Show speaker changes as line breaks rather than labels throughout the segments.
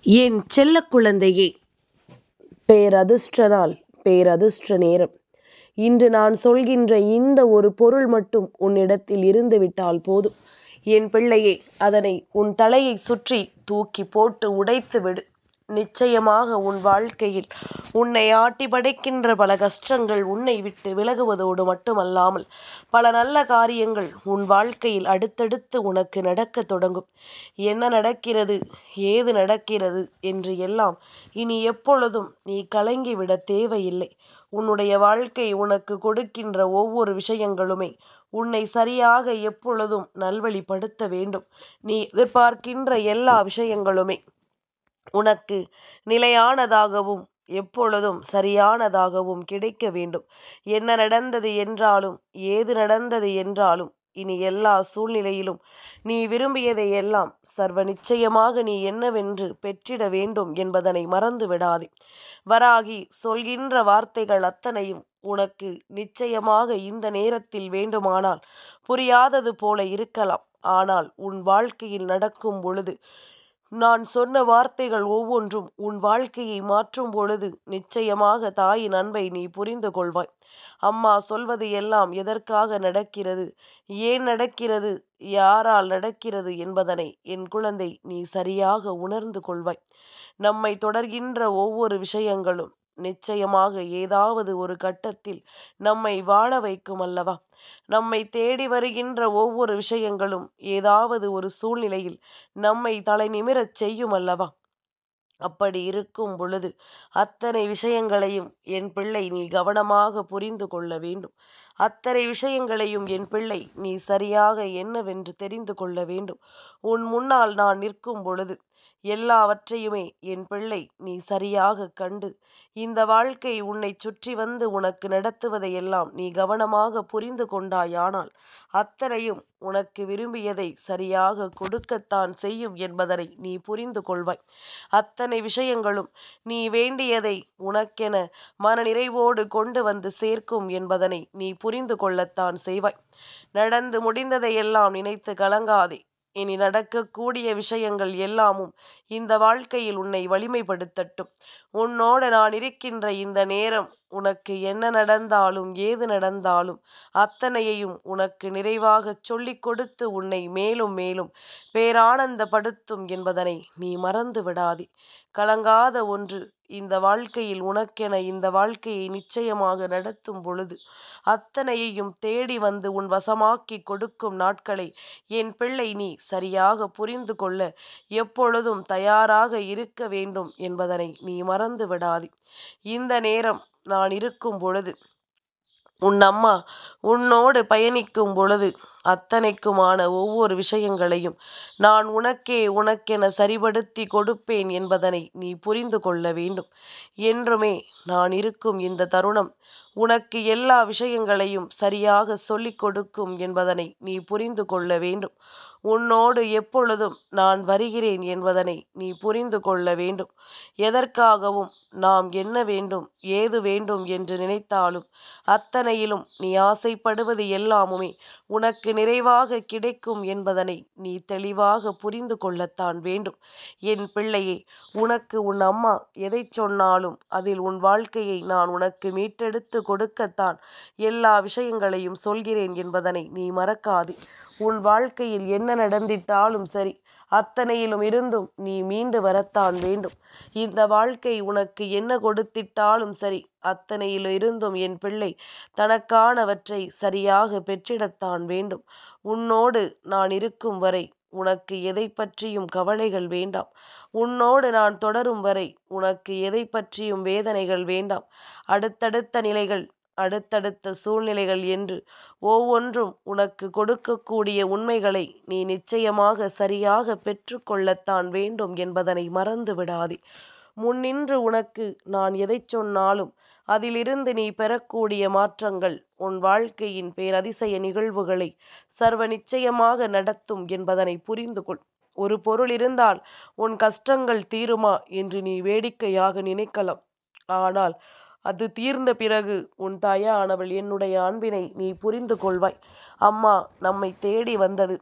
என் செல்ல குழந்தையே. பேரதிர்ஷ்ட நாள் பேரதிர்ஷ்ட நேரம். இன்று நான் சொல்கின்ற இந்த ஒரு பொருள் மட்டும் உன்னிடத்தில் இருந்துவிட்டால் போதும். என் பிள்ளையே அதனை உன் தலையை சுற்றி தூக்கி போட்டு உடைத்து விடு. நிச்சயமாக உன் வாழ்க்கையில் உன்னை ஆட்டி படைக்கின்ற பல கஷ்டங்கள் உன்னை விட்டு விலகுவதோடு மட்டுமல்லாமல் பல நல்ல காரியங்கள் உன் வாழ்க்கையில் அடுத்தடுத்து உனக்கு நடக்க தொடங்கும். என்ன நடக்கிறது? ஏது நடக்கிறது? என்று எல்லாம் இனி எப்பொழுதும் நீ கலங்கிவிட தேவையில்லை. உன்னுடைய வாழ்க்கை உனக்கு கொடுக்கின்ற ஒவ்வொரு விஷயங்களுமே உன்னை சரியாக எப்பொழுதும் நல்வழிப்படுத்த வேண்டும். நீ எதிர்பார்க்கின்ற எல்லா விஷயங்களுமே உனக்கு நிலையானதாகவும் எப்பொழுதும் சரியானதாகவும் கிடைக்க வேண்டும். என்ன நடந்தது என்றாலும் ஏது நடந்தது என்றாலும் இனி எல்லா சூழ்நிலையிலும் நீ விரும்பியதை எல்லாம் சர்வ நிச்சயமாக நீ என்னவென்று பெற்றிட வேண்டும் என்பதனை மறந்து விடாதே. வராகி சொல்கின்ற வார்த்தைகள் அத்தனையும் உனக்கு நிச்சயமாக இந்த நேரத்தில் வேண்டுமானால் புரியாதது போல இருக்கலாம். ஆனால் உன் வாழ்க்கையில் நடக்கும் பொழுது நான் சொன்ன வார்த்தைகள் ஒவ்வொன்றும் உன் வாழ்க்கையை மாற்றும் பொழுது நிச்சயமாக தாயின் அன்பை நீ புரிந்து கொள்வாய். அம்மா சொல்வது எல்லாம் எதற்காக நடக்கிறது ஏன் நடக்கிறது யாரால் நடக்கிறது என்பதனை என் குழந்தை நீ சரியாக உணர்ந்து கொள்வாய். நம்மை தொடர்கின்ற ஒவ்வொரு விஷயங்களும் நிச்சயமாக ஏதாவது ஒரு கட்டத்தில் நம்மை வாழ வைக்கும் அல்லவா? நம்மை தேடி வருகின்ற ஒவ்வொரு விஷயங்களும் ஏதாவது ஒரு சூழ்நிலையில் நம்மை தலை நிமிரச் செய்யும் அல்லவா? அப்படி இருக்கும் பொழுது அத்தனை விஷயங்களையும் என் பிள்ளை நீ கவனமாக புரிந்து கொள்ள வேண்டும். அத்தனை விஷயங்களையும் என் பிள்ளை நீ சரியாக என்னவென்று தெரிந்து கொள்ள வேண்டும். உன் முன்னால் நான் நிற்கும் பொழுது எல்லாவற்றையுமே என் பிள்ளை நீ சரியாக கண்டு. இந்த வாழ்க்கை உன்னை சுற்றி வந்து உனக்கு நடத்துவதையெல்லாம் நீ கவனமாக புரிந்து கொண்டாயானால் அத்தனையும் உனக்கு விரும்பியதை சரியாக கொடுக்கத்தான் செய்யும் என்பதனை நீ புரிந்து கொள்வாய். அத்தனை விஷயங்களும் நீ வேண்டியதை உனக்கென மனநிறைவோடு கொண்டு வந்து சேர்க்கும் என்பதனை நீ புரிந்து கொள்ளத்தான் செய்வாய். நடந்து முடிந்ததையெல்லாம் நினைத்து கலங்காதே. இனி நடக்கக்கூடிய விஷயங்கள் எல்லாமும் இந்த வாழ்க்கையில் உன்னை வலிமைப்படுத்தட்டும். உன்னோடு நான் இருக்கின்ற இந்த நேரம் உனக்கு என்ன நடந்தாலும் ஏது நடந்தாலும் அத்தனையையும் உனக்கு நிறைவாகச் சொல்லிக் கொடுத்து உன்னை மேலும் மேலும் பேரானந்தப்படுத்தும் என்பதனை நீ மறந்து விடாதே கலங்காத ஒன்று இந்த வாழ்க்கையில் உனக்கென இந்த வாழ்க்கையை நிச்சயமாக நடத்தும் பொழுது அத்தனையையும் தேடி வந்து உன் வசமாக்கி கொடுக்கும் நாட்களை என் பிள்ளை நீ சரியாக புரிந்து கொள்ள எப்பொழுதும் தயாராக இருக்க வேண்டும் என்பதனை நீ மறந்து விடாதே. இந்த நேரம் நான் இருக்கும் பொழுது உன் அம்மா உன்னோடு பயணிக்கும் பொழுது அத்தனைக்குமான ஒவ்வொரு விஷயங்களையும் நான் உனக்கே உனக்கென சரிபடுத்தி கொடுப்பேன் என்பதனை நீ புரிந்து கொள்ள வேண்டும். என்றுமே நான் இருக்கும் இந்த தருணம் உனக்கு எல்லா விஷயங்களையும் சரியாக சொல்லிக் கொடுக்கும் என்பதனை நீ புரிந்து கொள்ள வேண்டும். உன்னோடு எப்பொழுதும் நான் வருகிறேன் என்பதனை நீ புரிந்து கொள்ள வேண்டும். எதற்காகவும் நாம் என்ன வேண்டும் ஏது வேண்டும் என்று நினைத்தாலும் அத்தனையிலும் நீ ஆசைப்படுவது எல்லாமுமே உனக்கு நிறைவாக கிடைக்கும் என்பதனை நீ தெளிவாக புரிந்து கொள்ளத்தான் வேண்டும். என் பிள்ளையே உனக்கு உன் அம்மா எதை சொன்னாலும் அதில் உன் வாழ்க்கையை நான் உனக்கு மீட்டெடுத்து கொடுக்கத்தான் எல்லா விஷயங்களையும் சொல்கிறேன் என்பதனை நீ மறக்காதே. உன் வாழ்க்கையில் என்ன நடந்திட்டாலும் சரி அத்தனையிலும் இருந்தும் நீ மீண்டு வரத்தான் வேண்டும். இந்த வாழ்க்கை உனக்கு என்ன கொடுத்திட்டாலும் சரி அத்தனையில் இருந்தும் என் பிள்ளை தனக்கானவற்றை சரியாக பெற்றிடத்தான் வேண்டும். உன்னோடு நான் இருக்கும் வரை உனக்கு எதை பற்றியும் கவலைகள் வேண்டாம். உன்னோடு நான் தொடரும் வரை உனக்கு எதை பற்றியும் வேதனைகள் வேண்டாம். அடுத்தடுத்த நிலைகள் அடுத்தடுத்த சூழ்நிலைகள் என்று ஒவ்வொன்றும் உனக்கு கொடுக்கக்கூடிய உண்மைகளை நீ நிச்சயமாக சரியாக பெற்றுக்கொள்ளத்தான் வேண்டும் என்பதனை மறந்து விடாதே. முன்னின்று உனக்கு நான் எதை சொன்னாலும் அதிலிருந்து நீ பெறக்கூடிய மாற்றங்கள் உன் வாழ்க்கையின் பேரதிசய நிகழ்வுகளை சர்வ நிச்சயமாக நடத்தும் என்பதனை புரிந்து கொள் ஒரு பொருள் இருந்தால் உன் கஷ்டங்கள் தீருமா என்று நீ வேடிக்கையாக நினைக்கலாம். ஆனால் அது தீர்ந்த பிறகு உன் தாயானவள் என்னுடைய அன்பினை நீ புரிந்து கொள்வாய். அம்மா நம்மை தேடி வந்தது.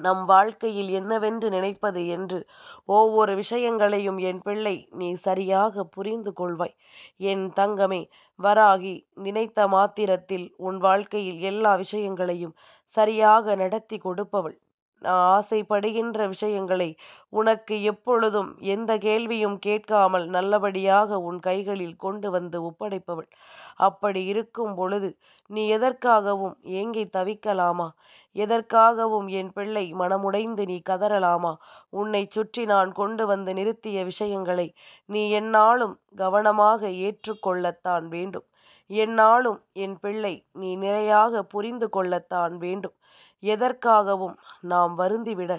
நம் வாழ்க்கையில் என்னவென்று நினைப்பது என்று ஒவ்வொரு விஷயங்களையும் என் பிள்ளை நீ சரியாக புரிந்து கொள்வாய். என் தங்கமே வராகி நினைத்த மாத்திரத்தில் உன் வாழ்க்கையில் எல்லா விஷயங்களையும் சரியாக நடத்தி கொடுப்பவள். நான் ஆசைப்படுகின்ற விஷயங்களை உனக்கு எப்பொழுதும் எந்த கேள்வியும் கேட்காமல் நல்லபடியாக உன் கைகளில் கொண்டு வந்து ஒப்படைப்பவள். அப்படி இருக்கும் பொழுது நீ எதற்காகவும் ஏங்கி தவிக்கலாமா? எதற்காகவும் என் பிள்ளை மனமுடைந்து நீ கதறலாமா? உன்னை சுற்றி நான் கொண்டு வந்து நிறுத்திய விஷயங்களை நீ என்னாலும் கவனமாக ஏற்றுக்கொள்ளத்தான் வேண்டும். என்னாலும் என் பிள்ளை நீ நிறையாக புரிந்து கொள்ளத்தான் வேண்டும். எதற்காகவும் நாம் வருந்திவிட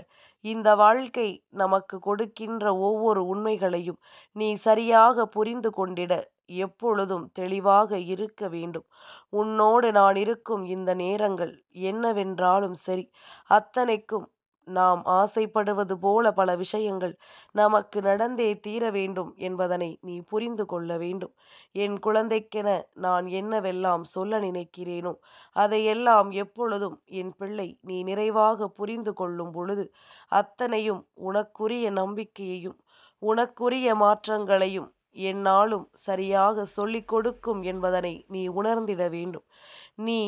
இந்த வாழ்க்கை நமக்கு கொடுக்கின்ற ஒவ்வொரு உண்மைகளையும் நீ சரியாக புரிந்து கொண்டிட எப்பொழுதும் தெளிவாக இருக்க வேண்டும். உன்னோடு நான் இருக்கும் இந்த நேரங்கள் என்னவென்றாலும் சரி அத்தனைக்கும் நாம் ஆசைப்படுவது போல பல விஷயங்கள் நமக்கு நடந்தே தீர வேண்டும் என்பதனை நீ புரிந்து கொள்ள வேண்டும். என் குழந்தைக்கென நான் என்னவெல்லாம் சொல்ல நினைக்கிறேனோ அதையெல்லாம் எப்பொழுதும் என் பிள்ளை நீ நிறைவாக புரிந்து கொள்ளும் பொழுது அத்தனையும் உனக்குரிய நம்பிக்கையையும் உனக்குரிய மாற்றங்களையும் என்னாலும் சரியாக சொல்லிக் கொடுக்கும் என்பதனை நீ உணர்ந்திட வேண்டும். நீ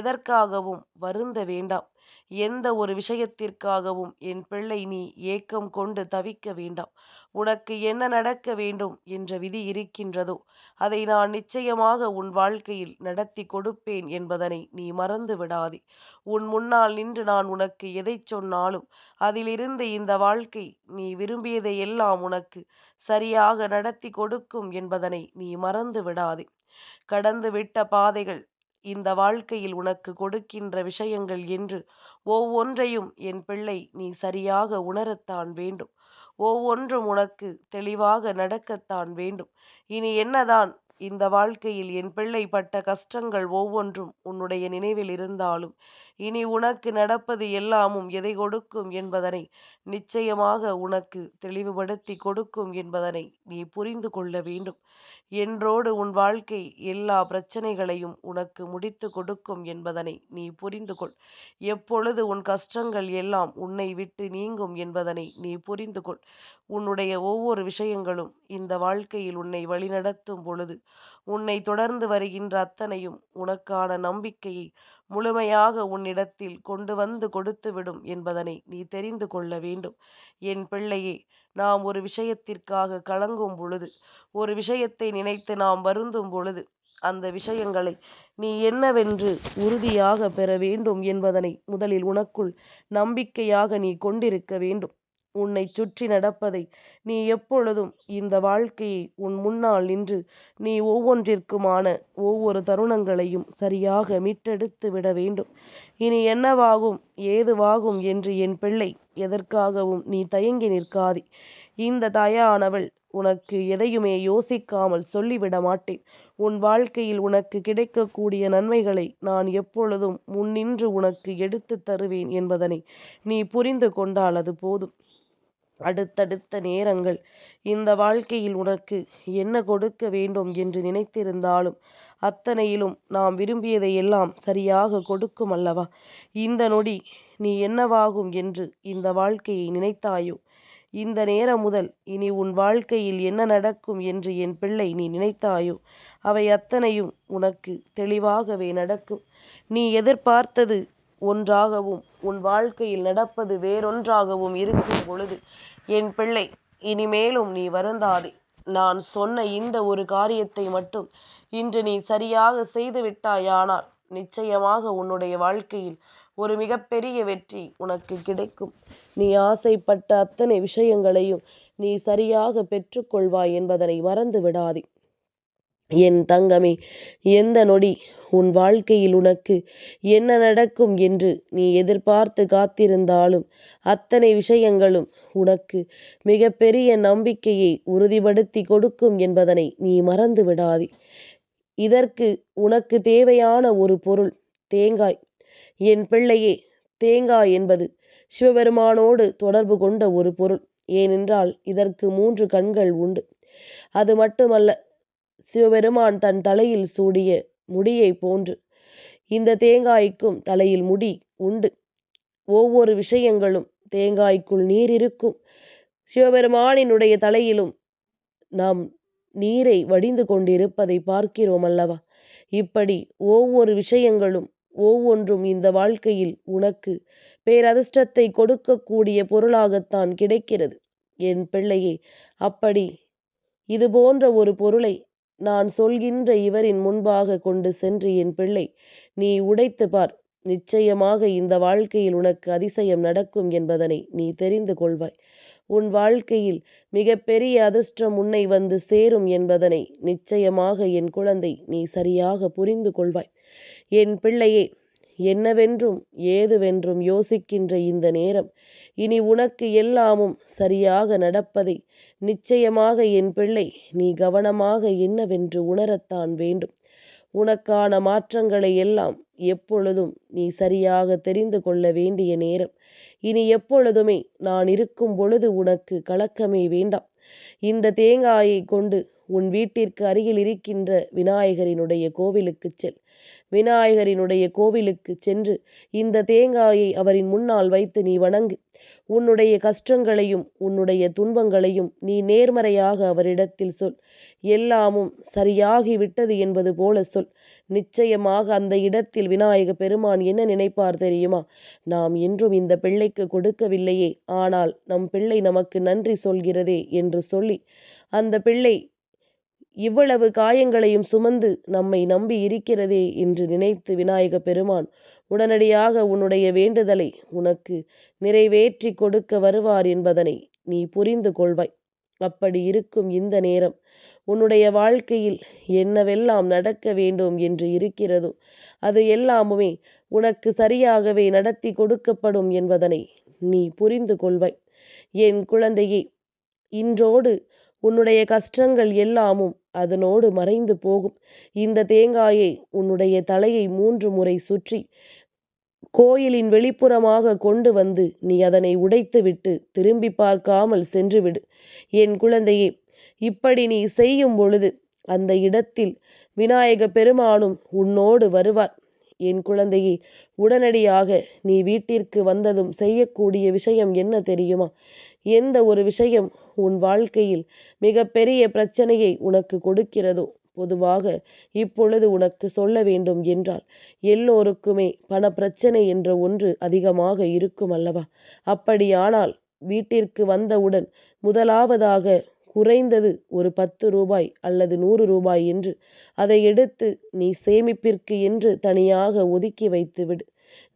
எதற்காகவும் வருந்த வேண்டாம். எந்த ஒரு விஷயத்திற்காகவும் என் பிள்ளை நீ ஏக்கம் கொண்டு தவிக்க வேண்டாம். உனக்கு என்ன நடக்க வேண்டும் என்ற விதி இருக்கின்றதோ அதை நான் நிச்சயமாக உன் வாழ்க்கையில் நடத்தி கொடுப்பேன் என்பதனை நீ மறந்து விடாதே. உன் முன்னால் நின்று நான் உனக்கு எதை சொன்னாலும் அதிலிருந்து இந்த வாழ்க்கை நீ விரும்பியதை எல்லாம் உனக்கு சரியாக நடத்தி கொடுக்கும் என்பதனை நீ மறந்து விடாதே. கடந்து விட்ட பாதைகள் இந்த வாழ்க்கையில் உனக்கு கொடுக்கின்ற விஷயங்கள் என்று ஒவ்வொன்றையும் என் பிள்ளை நீ சரியாக உணரத்தான் வேண்டும். ஒவ்வொன்றும் உனக்கு தெளிவாக நடக்கத்தான் வேண்டும். இனி என்னதான் இந்த வாழ்க்கையில் என் பிள்ளை பட்ட கஷ்டங்கள் ஒவ்வொன்றும் உன்னுடைய நினைவில் இருந்தாலும் இனி உனக்கு நடப்பது எல்லாமும் எதை கொடுக்கும் என்பதனை நிச்சயமாக உனக்கு தெளிவுபடுத்தி கொடுக்கும் என்பதனை நீ புரிந்து கொள்ள வேண்டும். என்றோடு உன் வாழ்க்கை எல்லா பிரச்சனைகளையும் உனக்கு முடித்து கொடுக்கும் என்பதனை நீ புரிந்து கொள். எப்பொழுது உன் கஷ்டங்கள் எல்லாம் உன்னை விட்டு நீங்கும் என்பதனை நீ புரிந்து கொள். உன்னுடைய ஒவ்வொரு விஷயங்களும் இந்த வாழ்க்கையில் உன்னை வழிநடத்தும் பொழுது உன்னை தொடர்ந்து வருகின்ற அத்தனையும் உனக்கான நம்பிக்கையை முழுமையாக உன்னிடத்தில் கொண்டு வந்து கொடுத்துவிடும் என்பதனை நீ தெரிந்து கொள்ள வேண்டும். என் பிள்ளையே நாம் ஒரு விஷயத்திற்காக கலங்கும் பொழுது ஒரு விஷயத்தை நினைத்து நாம் வருந்தும் பொழுது அந்த விஷயங்களை நீ என்னவென்று உறுதியாக பெற வேண்டும் என்பதனை முதலில் உனக்குள் நம்பிக்கையாக நீ கொண்டிருக்க வேண்டும். உன்னை சுற்றி நடப்பதை நீ எப்பொழுதும் இந்த வாழ்க்கையை உன் முன்னால் நின்று நீ ஒவ்வொன்றிற்குமான ஒவ்வொரு தருணங்களையும் சரியாக மீட்டெடுத்து விட வேண்டும். இனி என்னவாகும் ஏதுவாகும் என்று என் பிள்ளை எதற்காகவும் நீ தயங்கி நிற்காதே. இந்த தாயானவள் உனக்கு எதையுமே யோசிக்காமல் சொல்லிவிட மாட்டேன். உன் வாழ்க்கையில் உனக்கு கிடைக்கக்கூடிய நன்மைகளை நான் எப்பொழுதும் முன்னின்று உனக்கு எடுத்து தருவேன் என்பதனை நீ புரிந்து கொண்டால் அது போதும். அடுத்தடுத்த நேரங்கள். இந்த வாழ்க்கையில் உனக்கு என்ன கொடுக்க வேண்டும் என்று நினைத்திருந்தாலும் அத்தனையிலும் நாம் விரும்பியதை எல்லாம் சரியாக கொடுக்கும் அல்லவா? இந்த நொடி நீ என்னவாகும் என்று இந்த வாழ்க்கையை நினைத்தாயோ? இந்த நேரம் முதல் இனி உன் வாழ்க்கையில் என்ன நடக்கும் என்று என் பிள்ளை நீ நினைத்தாயோ? அவை அத்தனையும் உனக்கு தெளிவாகவே நடக்கும். நீ எதிர்பார்த்தது ஒன்றாகவும் உன் வாழ்க்கையில் நடப்பது வேறொன்றாகவும் இருக்கும் பொழுது என் பிள்ளை இனிமேலும் நீ வருந்தாதே. நான் சொன்ன இந்த ஒரு காரியத்தை மட்டும் இன்று நீ சரியாக செய்து விட்டாயானால் நிச்சயமாக உன்னுடைய வாழ்க்கையில் ஒரு மிகப்பெரிய வெற்றி உனக்கு கிடைக்கும். நீ ஆசைப்பட்ட அத்தனை விஷயங்களையும் நீ சரியாக பெற்றுக்கொள்வாய் என்பதனை மறந்து விடாதே என் தங்கமே எந்த நொடி உன் வாழ்க்கையில் உனக்கு என்ன நடக்கும் என்று நீ எதிர்பார்த்து காத்திருந்தாலும் அத்தனை விஷயங்களும் உனக்கு மிகப்பெரிய நம்பிக்கையை உறுதிப்படுத்தி கொடுக்கும் என்பதனை நீ மறந்து விடாதே. இதற்கு உனக்கு தேவையான ஒரு பொருள் தேங்காய். என் பிள்ளையே தேங்காய் என்பது சிவபெருமானோடு தொடர்பு கொண்ட ஒரு பொருள். ஏனென்றால் இதற்கு மூன்று கண்கள் உண்டு. அது மட்டுமல்ல சிவபெருமான் தன் தலையில் சூடிய முடியை போன்று இந்த தேங்காய்க்கும் தலையில் முடி உண்டு. ஒவ்வொரு விஷயங்களும் தேங்காய்க்குள் நீர் இருக்கும் சிவபெருமானினுடைய தலையிலும் நாம் நீரை வடிந்து கொண்டிருப்பதை பார்க்கிறோம் அல்லவா இப்படி ஒவ்வொரு விஷயங்களும் ஒவ்வொன்றும் இந்த வாழ்க்கையில் உனக்கு பேரதிர்ஷ்டத்தை கொடுக்கக்கூடிய பொருளாகத்தான் கிடைக்கிறது. என் பிள்ளையே அப்படி இது போன்ற ஒரு பொருளை நான் சொல்கின்ற இவரின் முன்பாக கொண்டு சென்று என் பிள்ளை நீ உடைத்து பார். நிச்சயமாக இந்த வாழ்க்கையில் உனக்கு அதிசயம் நடக்கும் என்பதனை நீ தெரிந்து கொள்வாய். உன் வாழ்க்கையில் மிகப்பெரிய அதிர்ஷ்டம் உன்னை வந்து சேரும் என்பதனை நிச்சயமாக என் குழந்தை நீ சரியாக புரிந்து கொள்வாய். என் பிள்ளையே என்னவென்றும் ஏதுவென்றும் யோசிக்கின்ற இந்த நேரம். இனி உனக்கு எல்லாமும் சரியாக நடப்பதை நிச்சயமாக என் பிள்ளை நீ கவனமாக என்னவென்று உணரத்தான் வேண்டும். உனக்கான மாற்றங்களை எல்லாம் எப்பொழுதும் நீ சரியாக தெரிந்து கொள்ள வேண்டிய நேரம். இனி எப்பொழுதுமே நான் இருக்கும் பொழுது உனக்கு கலக்கமே வேண்டாம். இந்த தேங்காயை கொண்டு உன் வீட்டிற்கு அருகில் இருக்கின்ற விநாயகரினுடைய கோவிலுக்கு செல். விநாயகரினுடைய கோவிலுக்கு சென்று இந்த தேங்காயை அவரின் முன்னால் வைத்து நீ வணங்கு. உன்னுடைய கஷ்டங்களையும் உன்னுடைய துன்பங்களையும் நீ நேர்மறையாக அவரிடத்தில் சொல். எல்லாமும் சரியாகி விட்டது என்பது போல சொல். நிச்சயமாக அந்த இடத்தில் விநாயக பெருமான் என்ன நினைப்பார் தெரியுமா? நாம் என்றும் இந்த பிள்ளைக்கு கொடுக்கவில்லையே. ஆனால் நம் பிள்ளை நமக்கு நன்றி சொல்கிறதே என்று சொல்லி அந்த பிள்ளை இவ்வளவு காயங்களையும் சுமந்து நம்மை நம்பி இருக்கிறதே என்று நினைத்து விநாயக பெருமான் உடனடியாக உன்னுடைய வேண்டுதலை உனக்கு நிறைவேற்றி கொடுக்க வருவார் என்பதனை நீ புரிந்து கொள்வாய். அப்படி இருக்கும் இந்த நேரம் உன்னுடைய வாழ்க்கையில் என்னவெல்லாம் நடக்க வேண்டும் என்று இருக்கிறதோ அது எல்லாமுமே உனக்கு சரியாகவே நடத்தி கொடுக்கப்படும் என்பதனை நீ புரிந்து கொள்வாய். என் குழந்தையே இன்றோடு உன்னுடைய கஷ்டங்கள் எல்லாமும் அதனோடு மறைந்து போகும். இந்த தேங்காயை உன்னுடைய தலையை மூன்று முறை சுற்றி கோயிலின் வெளிப்புறமாக கொண்டு வந்து நீ அதனை உடைத்துவிட்டு திரும்பி பார்க்காமல் சென்றுவிடு. என் குழந்தையே இப்படி நீ செய்யும் பொழுது அந்த இடத்தில் விநாயக பெருமானும் உன்னோடு வருவார். என் குழந்தையே உடனடியாக நீ வீட்டிற்கு வந்ததும் செய்யக்கூடிய விஷயம் என்ன தெரியுமா? எந்த ஒரு விஷயம் உன் வாழ்க்கையில் மிகப்பெரிய பிரச்சனையை உனக்கு கொடுக்கிறதோ? பொதுவாக இப்பொழுது உனக்கு சொல்ல வேண்டும் என்றால் எல்லோருக்குமே பண பிரச்சனை என்ற ஒன்று அதிகமாக இருக்கும் அல்லவா? அப்படியானால் வீட்டிற்கு வந்தவுடன் முதலாவதாக குறைந்தது ஒரு பத்து ரூபாய் அல்லது நூறு ரூபாய் என்று அதை எடுத்து நீ சேமிப்பிற்கு என்று தனியாக ஒதுக்கி வைத்து விடு.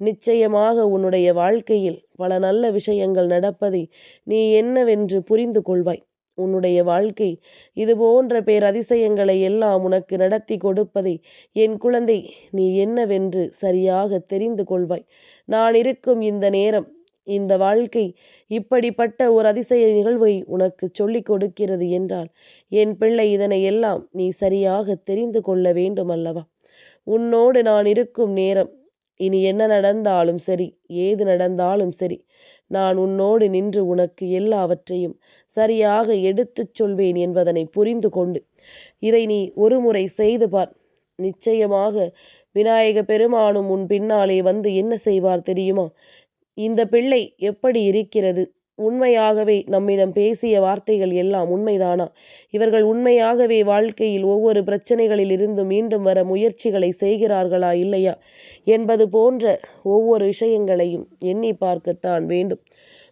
நிச்சயமாக உன்னுடைய வாழ்க்கையில் பல நல்ல விஷயங்கள் நடப்பதை நீ என்னவென்று புரிந்து கொள்வாய். உன்னுடைய வாழ்க்கை இது போன்ற பேரதிசயங்களை எல்லாம் உனக்கு நடத்தி கொடுப்பதை என் குழந்தை நீ என்னவென்று சரியாக தெரிந்து கொள்வாய். நான் இருக்கும் இந்த நேரம் இந்த வாழ்க்கை இப்படிப்பட்ட ஒரு அதிசய நிகழ்வை உனக்கு சொல்லிக் கொடுக்கிறது என்றால் என் பிள்ளை இதனை எல்லாம் நீ சரியாக தெரிந்து கொள்ள வேண்டும் அல்லவா உன்னோடு நான் இருக்கும் நேரம் இனி என்ன நடந்தாலும் சரி ஏது நடந்தாலும் சரி நான் உன்னோடு நின்று உனக்கு எல்லாவற்றையும் சரியாக எடுத்துச் சொல்வேன் என்பதனை புரிந்து கொண்டு இதை நீ ஒரு முறை செய்து பார். நிச்சயமாக விநாயக பெருமானும் உன் பின்னாலே வந்து என்ன செய்வார் தெரியுமா? இந்த பிள்ளை எப்படி இருக்கிறது? உண்மையாகவே நம்மிடம் பேசிய வார்த்தைகள் எல்லாம் உண்மைதானா? இவர்கள் உண்மையாகவே வாழ்க்கையில் ஒவ்வொரு பிரச்சனைகளில் இருந்து மீண்டும் வர முயற்சிகளை செய்கிறார்களா இல்லையா? என்பது போன்ற ஒவ்வொரு விஷயங்களையும் எண்ணி பார்க்கத்தான் வேண்டும்.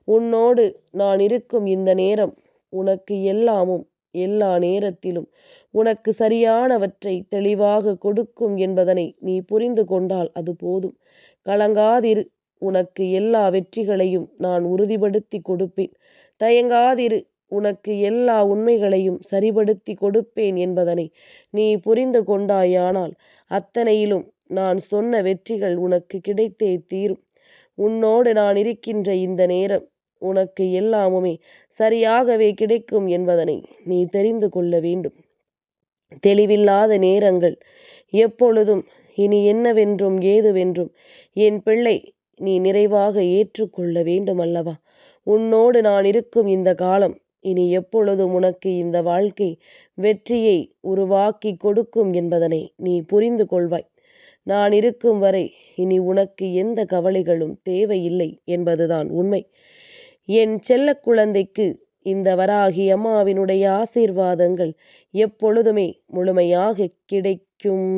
உன்னோடு நான் இருக்கும் இந்த நேரம் உனக்கு எல்லாமும் எல்லா நேரத்திலும் உனக்கு சரியானவற்றை தெளிவாக கொடுக்கும் என்பதனை நீ புரிந்து கொண்டால் அது போதும். கலங்காதிரு. உனக்கு எல்லா வெற்றிகளையும் நான் உறுதிப்படுத்தி கொடுப்பேன். தயங்காதிரு உனக்கு எல்லா உண்மைகளையும் சரிபடுத்தி கொடுப்பேன் என்பதனை நீ புரிந்து கொண்டாயானால் அத்தனையிலும் நான் சொன்ன வெற்றிகள் உனக்கு கிடைத்தே தீரும். உன்னோடு நான் இருக்கின்ற இந்த நேரம் உனக்கு எல்லாமுமே சரியாகவே கிடைக்கும் என்பதனை நீ தெரிந்து கொள்ள வேண்டும். தெளிவில்லாத நேரங்கள் எப்பொழுதும் இனி என்னவென்றும் ஏதுவென்றும் என் பிள்ளை நீ நிறைவாக ஏற்றுக்கொள்ள வேண்டும் அல்லவா உன்னோடு நான் இருக்கும் இந்த காலம் இனி எப்பொழுதும் உனக்கு இந்த வாழ்க்கை வெற்றியை உருவாக்கி கொடுக்கும் என்பதனை நீ புரிந்து கொள்வாய். நான் இருக்கும் வரை இனி உனக்கு எந்த கவலைகளும் தேவையில்லை என்பதுதான் உண்மை. என் செல்ல குழந்தைக்கு இந்த வராகி அம்மாவினுடைய ஆசீர்வாதங்கள் எப்பொழுதுமே முழுமையாக கிடைக்கும்.